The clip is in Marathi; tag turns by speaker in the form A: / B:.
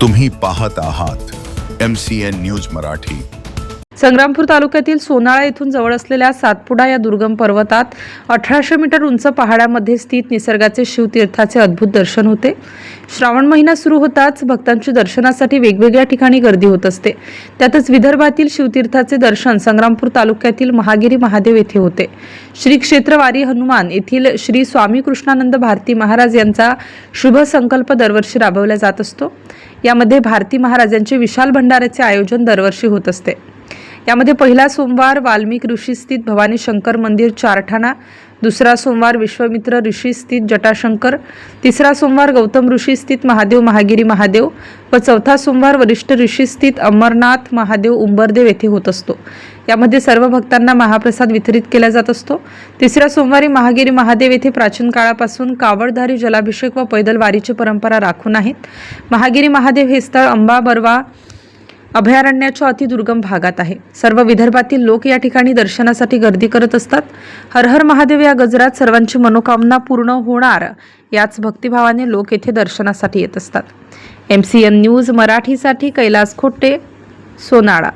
A: तुम्ही पाहत आहात M C N news Marathi.
B: Sangrampur तालुक्यातील सोनाळा येथून जवळ असलेल्या सातपुडा या दुर्गम पर्वतात अठराशे मीटर उंच पहाडामध्ये स्थित निसर्गाचे शिवतीर्थाचे अद्भुत दर्शन होते. श्रावण महिना सुरू होताच भक्तांची दर्शनासाठी वेगवेगळ्या ठिकाणी गर्दी होत असते. त्यातच विदर्भातील शिवतीर्थाचे दर्शन संग्रामपूर तालुक्यातील महागिरी महादेव येथे होते. श्री क्षेत्र वारी हनुमान येथील श्री स्वामी कृष्णानंद भारती महाराज यांचा शुभ संकल्प दरवर्षी राबवला जात असतो. यामध्ये भारती महाराजांचे विशाल भंडाऱ्याचे आयोजन दरवर्षी होत असते. यामध्ये पहिला सोमवार वाल्मिक ऋषीस्थित भवानी शंकर मंदिर चारठाणा दुसरा सोमवार विश्वमित्र ऋषीस्थित जटाशंकर तिसरा सोमवार गौतम ऋषीस्थित महादेव महागिरी महादेव व चौथा सोमवार वरिष्ठ ऋषीस्थित अमरनाथ महादेव उंबरदेव येथे होत असतो. यामध्ये सर्व भक्तांना महाप्रसाद वितरित केला जात असतो. तिसऱ्या सोमवारी महागिरी महादेव येथे प्राचीन काळापासून कावडधारी जलाभिषेक व पैदल वारीची परंपरा राखून आहेत. महागिरी महादेव हे स्थळ अंबा बरवा अभयारण्याच्या अतिदुर्गम भागात आहे. सर्व विदर्भातील लोक या ठिकाणी दर्शनासाठी गर्दी करत असतात. हर हर महादेव या गजरात सर्वांची मनोकामना पूर्ण होणार याच भक्तिभावाने लोक येथे दर्शनासाठी येत असतात. एम सी एन न्यूज मराठीसाठी कैलास खोटे सोनाळा.